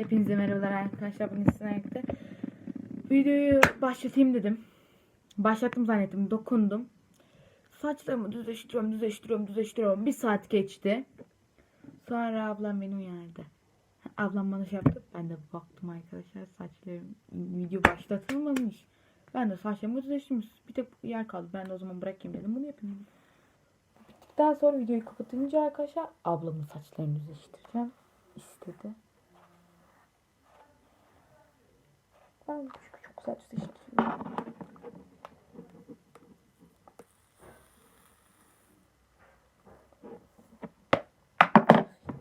Hepinize merhabalar arkadaşlar. Bugün sizinle birlikte videoyu başlatayım dedim. Başlattım zannettim. Dokundum. Saçlarımı düzleştiriyorum, düzleştiriyorum, düzleştiriyorum. Bir saat geçti. Sonra ablam beni uyardı. Ablam bana şey yaptı. Ben de baktım arkadaşlar. Saçlarım video başlatılmamış. Ben de saçlarımı düzleştirmiş. Bir tek yer kaldı. Ben de o zaman bırakayım dedim. Bunu yapayım. Daha sonra videoyu kapatınca arkadaşlar ablamın saçlarını düzleştireceğim. istedi. Çünkü çok.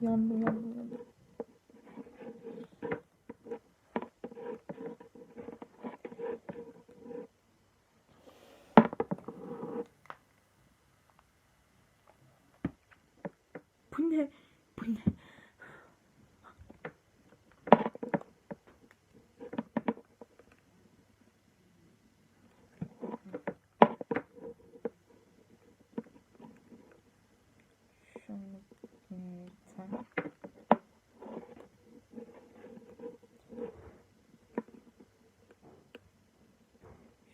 Yandım yandım yandım. Bu ne? Bu ne?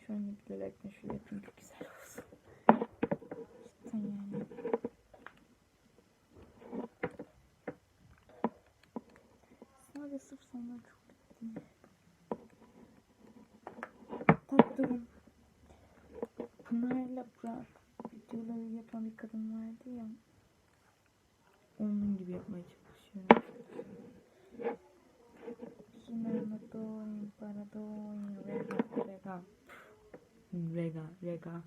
Şöyle bir dilekle şöyle yapayım ki güzel olsun. Cidden yani. Sadece sırf sana çok. Tabii durun. Pınar'la Burak videoları yapan bir kadın vardı ya. Gibi yapmaya çalışıyorum. Sinema doin para doin rega rega rega rega.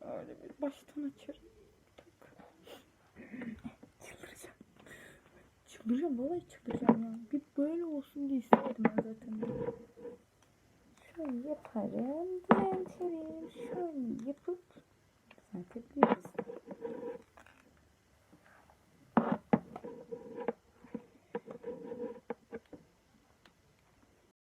Öyle bir baştan açarım. Çıldıracağım. Çıldıracağım. Vallahi çıldıracağım ya. Bir böyle olsun diye istedim ben zaten. Şöyle yaparım. Düzeltirim. Şöyle yapıp